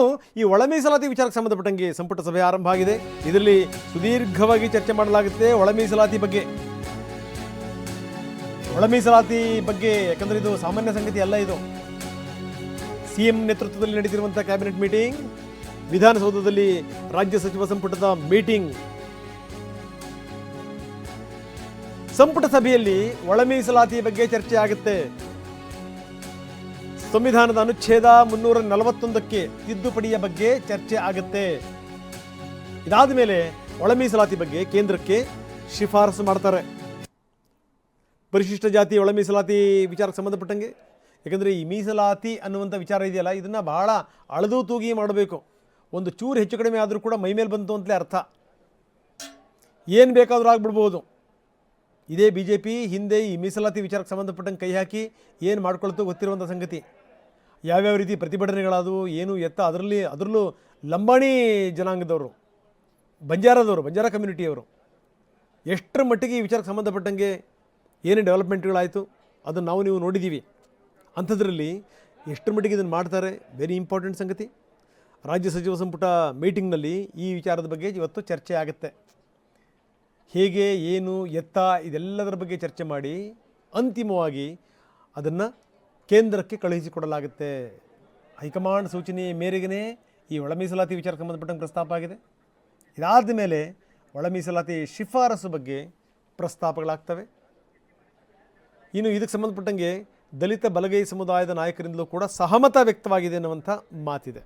ಇನ್ನು ಈ ಒಳ ಮೀಸಲಾತಿ ವಿಚಾರಕ್ಕೆ ಸಂಬಂಧಪಟ್ಟಂಗೆ ಸಂಪುಟ ಸಭೆ ಆರಂಭ ಆಗಿದೆ. ಇದರಲ್ಲಿ ಸುದೀರ್ಘವಾಗಿ ಚರ್ಚೆ ಮಾಡಲಾಗುತ್ತೆ ಒಳ ಮೀಸಲಾತಿ ಬಗ್ಗೆ. ಒಳ ಮೀಸಲಾತಿ ಬಗ್ಗೆ ಯಾಕಂದ್ರೆ ಇದು ಸಾಮಾನ್ಯ ಸಂಗತಿ ಅಲ್ಲ ಇದು. ಸಿಎಂ ನೇತೃತ್ವದಲ್ಲಿ ನಡೆದಿರುವಂತಹ ಕ್ಯಾಬಿನೆಟ್ ಮೀಟಿಂಗ್, ವಿಧಾನಸೌಧದಲ್ಲಿ ರಾಜ್ಯ ಸಚಿವ ಸಂಪುಟದ ಮೀಟಿಂಗ್. ಸಂಪುಟ ಸಭೆಯಲ್ಲಿ ಒಳ ಮೀಸಲಾತಿ ಬಗ್ಗೆ ಚರ್ಚೆ ಆಗುತ್ತೆ. ಸಂವಿಧಾನದ ಅನುಚ್ಛೇದ ಮುನ್ನೂರ ನಲವತ್ತೊಂದಕ್ಕೆ ತಿದ್ದುಪಡಿಯ ಬಗ್ಗೆ ಚರ್ಚೆ ಆಗುತ್ತೆ. ಇದಾದ ಮೇಲೆ ಒಳ ಮೀಸಲಾತಿ ಬಗ್ಗೆ ಕೇಂದ್ರಕ್ಕೆ ಶಿಫಾರಸು ಮಾಡ್ತಾರೆ. ಪರಿಶಿಷ್ಟ ಜಾತಿ ಒಳ ಮೀಸಲಾತಿ ವಿಚಾರಕ್ಕೆ ಸಂಬಂಧಪಟ್ಟಂಗೆ. ಯಾಕಂದರೆ ಈ ಮೀಸಲಾತಿ ಅನ್ನುವಂಥ ವಿಚಾರ ಇದೆಯಲ್ಲ, ಇದನ್ನು ಬಹಳ ಅಳದು ತೂಗಿ ಮಾಡಬೇಕು. ಒಂದು ಚೂರು ಹೆಚ್ಚು ಕಡಿಮೆ ಆದರೂ ಕೂಡ ಮೈಮೇಲೆ ಬಂತು ಅಂತಲೇ ಅರ್ಥ. ಏನು ಬೇಕಾದರೂ ಆಗ್ಬಿಡ್ಬೋದು. ಇದೇ ಬಿ ಹಿಂದೆ ಈ ಮೀಸಲಾತಿ ವಿಚಾರಕ್ಕೆ ಸಂಬಂಧಪಟ್ಟಂಗೆ ಕೈ ಹಾಕಿ ಏನು ಮಾಡ್ಕೊಳ್ತು ಗೊತ್ತಿರುವಂಥ ಸಂಗತಿ. ಯಾವ್ಯಾವ ರೀತಿ ಪ್ರತಿಭಟನೆಗಳಾದವು, ಏನು ಎತ್ತ, ಅದರಲ್ಲಿ, ಅದರಲ್ಲೂ ಲಂಬಾಣಿ ಜನಾಂಗದವರು, ಬಂಜಾರದವರು, ಬಂಜಾರ ಕಮ್ಯುನಿಟಿಯವರು, ಎಷ್ಟರ ಮಟ್ಟಿಗೆ ಈ ವಿಚಾರಕ್ಕೆ ಸಂಬಂಧಪಟ್ಟಂಗೆ ಏನೇ ಡೆವಲಪ್ಮೆಂಟ್ಗಳಾಯಿತು, ಅದನ್ನು ನಾವು ನೀವು ನೋಡಿದ್ದೀವಿ ಅಂಥದ್ರಲ್ಲಿ ಎಷ್ಟರ ಮಟ್ಟಿಗೆ ಇದನ್ನು ಮಾಡ್ತಾರೆ ವೆರಿ ಇಂಪಾರ್ಟೆಂಟ್ ಸಂಗತಿ. ರಾಜ್ಯ ಸಚಿವ ಸಂಪುಟ ಮೀಟಿಂಗ್ನಲ್ಲಿ ಈ ವಿಚಾರದ ಬಗ್ಗೆ ಇವತ್ತು ಚರ್ಚೆ ಆಗುತ್ತೆ. ಹೇಗೆ, ಏನು, ಎತ್ತ, ಇದೆಲ್ಲದರ ಬಗ್ಗೆ ಚರ್ಚೆ ಮಾಡಿ ಅಂತಿಮವಾಗಿ ಅದನ್ನು ಕೇಂದ್ರಕ್ಕೆ ಕಳುಹಿಸಿಕೊಡಲಾಗುತ್ತೆ. ಹೈಕಮಾಂಡ್ ಸೂಚನೆ ಮೇರೆಗೆ ಈ ಒಳ ಮೀಸಲಾತಿ ವಿಚಾರಕ್ಕೆ ಸಂಬಂಧಪಟ್ಟಂಗೆ ಪ್ರಸ್ತಾಪ ಆಗಿದೆ. ಇದಾದ ಮೇಲೆ ಒಳ ಮೀಸಲಾತಿ ಶಿಫಾರಸು ಬಗ್ಗೆ ಪ್ರಸ್ತಾಪಗಳಾಗ್ತವೆ. ಇನ್ನು ಇದಕ್ಕೆ ಸಂಬಂಧಪಟ್ಟಂಗೆ ದಲಿತ ಬಲಗೈ ಸಮುದಾಯದ ನಾಯಕರಿಂದಲೂ ಕೂಡ ಸಹಮತ ವ್ಯಕ್ತವಾಗಿದೆ ಅನ್ನುವಂಥ ಮಾತಿದೆ.